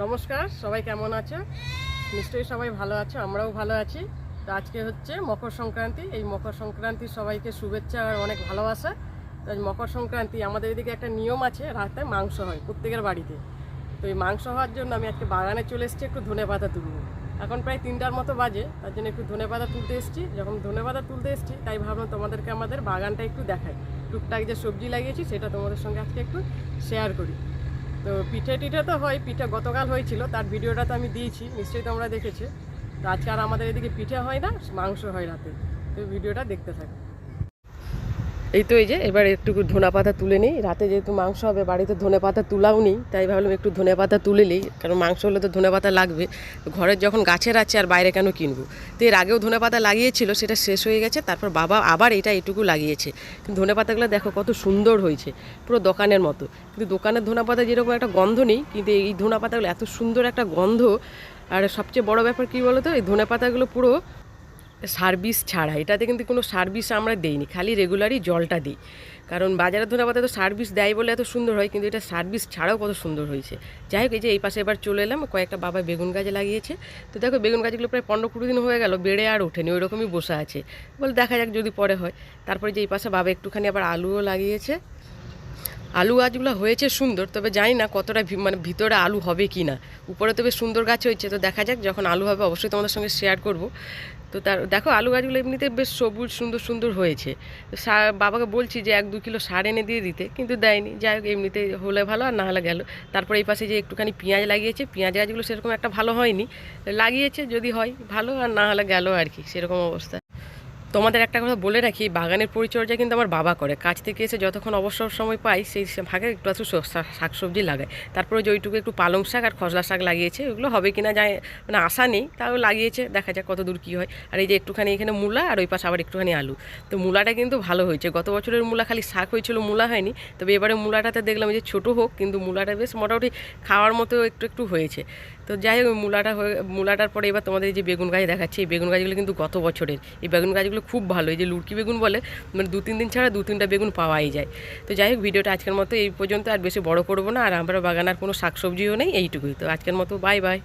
নমস্কার, সবাই কেমন আছো? নিশ্চয়ই সবাই ভালো আছো, আমরাও ভালো আছি। তো আজকে হচ্ছে মকর সংক্রান্তি, এই মকর সংক্রান্তি সবাইকে শুভেচ্ছা আর অনেক ভালোবাসা। তো মকর সংক্রান্তি, আমাদের এদিকে একটা নিয়ম আছে, রাতে মাংস হয় প্রত্যেকের বাড়িতে। তো এই মাংস হওয়ার জন্য আমি আজকে বাগানে চলে এসেছি একটু ধনে পাতা তুলবো। এখন প্রায় তিনটার মতো বাজে, তার জন্য একটু ধনে পাতা তুলতে এসেছি। যখন ধনে পাতা তুলতে এসেছি, তাই ভাবলাম তোমাদেরকে আমাদের বাগানটা একটু দেখাই। টুকটাক যে সবজি লাগিয়েছি, সেটা তোমাদের সঙ্গে আজকে একটু শেয়ার করি। তো পিঠে টিঠে তো হয়, পিঠে গতকাল হয়েছিল, তার ভিডিওটা তো আমি দিয়েছি, নিশ্চয়ই তোমরা দেখেছি। তো আজকে আর আমাদের এদিকে পিঠে হয় না, মাংস হয় রাতে। তো ভিডিওটা দেখতে থাকো। এই তো এই যে, এবার একটু ধনে পাতা তুলে নিই। রাতে যেহেতু মাংস হবে, বাড়িতে ধনে পাতা তুলাও নেই, তাই ভাবলাম একটু ধনে পাতা তুলে নিই, কারণ মাংস হলে তো ধনে পাতা লাগবে। ঘরের যখন গাছের আছে, আর বাইরে কেন কিনবো? তো এর আগেও ধনে পাতা লাগিয়েছিল, সেটা শেষ হয়ে গেছে, তারপর বাবা আবার এটা এটুকু লাগিয়েছে। কিন্তু ধনে পাতাগুলো দেখো কত সুন্দর হয়েছে, পুরো দোকানের মতো। কিন্তু দোকানের ধনে পাতা যেরকম একটা গন্ধ নেই, কিন্তু এই ধনে পাতাগুলো এত সুন্দর একটা গন্ধ। আর সবচেয়ে বড় ব্যাপার কী বলো তো এই ধনে পাতাগুলো পুরো সার্ভিস ছাড়া, এটাতে কিন্তু কোনো সার্ভিস আমরা দেইনি, খালি রেগুলারই জলটা দিই। কারণ বাজারের ধনে পাতা তো সার্ভিস দেয় বলে এত সুন্দর হয়, কিন্তু এটা সার্ভিস ছাড়াও কত সুন্দর হয়েছে। যাই হোক, এই যে এই পাশে এবার চলে এলাম, কয়েকটা বাবা বেগুন গাছ লাগিয়েছে। তো দেখো, বেগুন গাছগুলো প্রায় পনেরো কুড়ি দিন হয়ে গেল, বেড়ে আর ওঠেনি ওই রকমই বসে আছে। বলে দেখা যাক যদি পরে হয়। তারপরে যে এই পাশে বাবা একটুখানি আবার আলুও লাগিয়েছে। আলু গাছগুলো হয়েছে সুন্দর, তবে জানি না কতটা মানে ভিতরে আলু হবে কি না। উপরে তো বেশ সুন্দর গাছ হয়েছে, তো দেখা যাক যখন আলু হবে অবশ্যই তোমাদের সঙ্গে শেয়ার করব। তো তার, দেখো আলু গাছগুলো এমনিতে বেশ সবুজ, সুন্দর সুন্দর হয়েছে। তো সা- বাবাকে বলছি যে এক দু কিলো সার এনে দিয়ে দিতে, কিন্তু দেয়নি। যাই হোক, এমনিতে হলে ভালো আর না হলে গেল। তারপরে এই পাশে যে একটুখানি পেঁয়াজ লাগিয়েছে, পেঁয়াজ গাছগুলো সেরকম একটা ভালো হয়নি। লাগিয়েছে যদি হয়, ভালো আর না হলে গেল আর কি, সেরকম অবস্থা। তোমাদের একটা কথা বলে রাখি, বাগানের পরিচর্যা কিন্তু আমার বাবা করে। কাজ থেকে এসে যতক্ষণ অবসর সময় পাই, সেই ভাগে একটু একটু শাক সবজি লাগায় তারপরে যে ওইটুকু একটু পালং শাক আর খসলা শাক লাগিয়েছে ওগুলো হবে কি না যায় মানে আশা নেই, তাও লাগিয়েছে, দেখা যাক কত দূর কী হয়। আর এই যে একটুখানি এখানে মূলা আর ওই পাশে আবার একটুখানি আলু। তো মূলাটা কিন্তু ভালো হয়েছে। গত বছরের মূলা খালি শাক হয়েছিল, মূলা হয়নি। তবে এবারে মূলাটাতে দেখলাম যে ছোটো হোক, কিন্তু মূলাটা বেশ মোটামুটি খাওয়ার মতো একটু একটু হয়েছে। তো যাই হোক, মূলাটা হয়ে, মূলাটার পরে এবার তোমাদের এই যে বেগুন গাছ দেখাচ্ছি। এই বেগুন গাছগুলো কিন্তু গত বছরের। এই বেগুন গাছগুলো খুব ভালো। এই যে লুটকি বেগুন বলে মানে দু তিন দিন ছাড়া দু তিনটা বেগুন পাওয়াই যায়। তো যাই হোক, ভিডিওটা আজকের মতো এই পর্যন্ত, আর বেশি বড় করব না, আর আমরা বাগান আর কোনো শাকসবজিও নেই, এইটুকুই। তো আজকের মতো, বাই বাই।